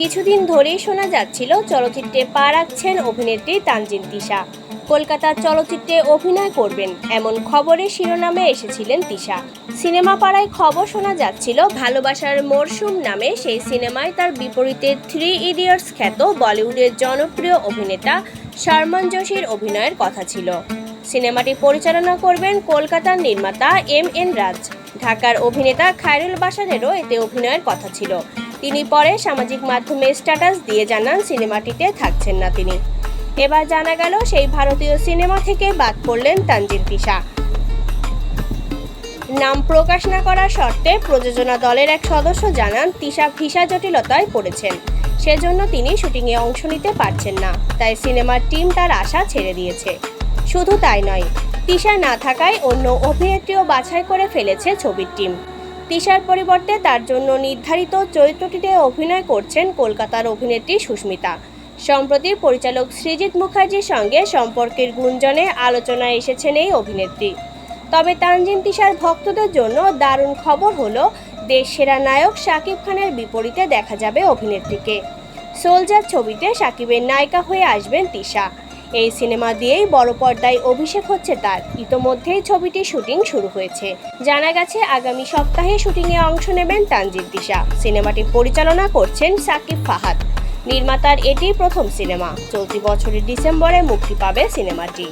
কিছুদিন ধরেই শোনা যাচ্ছিল চলচ্চিত্রে পা রাখছেন অভিনেত্রী তানজিন তিশা। কলকাতার চলচ্চিত্রে অভিনয় করবেন, এমন খবরের শিরোনামে এসেছিলেন তিশা। সিনেমা পাড়ায় খবর শোনা যাচ্ছিল, ভালোবাসার মরশুম নামে সেই সিনেমায় তার বিপরীতে থ্রি ইডিয়টস খ্যাত বলিউডের জনপ্রিয় অভিনেতা শর্মন যোশীর অভিনয়ের কথা ছিল। সিনেমাটি পরিচালনা করবেন কলকাতার নির্মাতা এম এন রাজ। ঢাকার অভিনেতা খায়রুল বাসারেরও এতে অভিনয়ের কথা ছিল। তিনি পরে সামাজিক মাধ্যমে স্ট্যাটাস দিয়ে জানান সিনেমাটিতে থাকছেন না তিনি। এবার জানা গেল সেই ভারতীয় সিনেমা থেকে বাদ পড়লেন তানজিন তিশা নাম প্রকাশ না করার শর্তে প্রযোজনা দলের এক সদস্য জানান, তিশা ভিসা জটিলতায় পড়েছেন। সেজন্য তিনি শুটিংয়ে অংশ নিতে পারছেন না, তাই সিনেমার টিম তার আশা ছেড়ে দিয়েছে। শুধু তাই নয়, তিশা না থাকায় অন্য অভিনেত্রীও বাছাই করে ফেলেছে ছবির টিম। তিশার পরিবর্তে তার জন্য নির্ধারিত চরিত্রটিতে অভিনয় করছেন কলকাতার অভিনেত্রী সুস্মিতা। সম্প্রতি পরিচালক সৃজিত মুখার্জির সঙ্গে সম্পর্কের গুঞ্জনে আলোচনায় এসেছেন এই অভিনেত্রী। তবে তানজিন তিশার ভক্তদের জন্য দারুণ খবর হলো, দেশ সেরা নায়ক শাকিব খানের বিপরীতে দেখা যাবে অভিনেত্রীকে। সোলজার ছবিতে শাকিবের নায়িকা হয়ে আসবেন তিশা। এই সিনেমা দিয়েই বড় পর্দায় অভিষেক হচ্ছে তার। ইতোমধ্যেই ছবিটির শুটিং শুরু হয়েছে। জানা গেছে, আগামী সপ্তাহে শুটিংয়ে অংশ নেবেন তানজিদ দিশা। সিনেমাটি পরিচালনা করছেন সাকিব ফাহাদ। নির্মাতার এটি প্রথম সিনেমা। চলতি বছরের ডিসেম্বরে মুক্তি পাবে সিনেমাটি।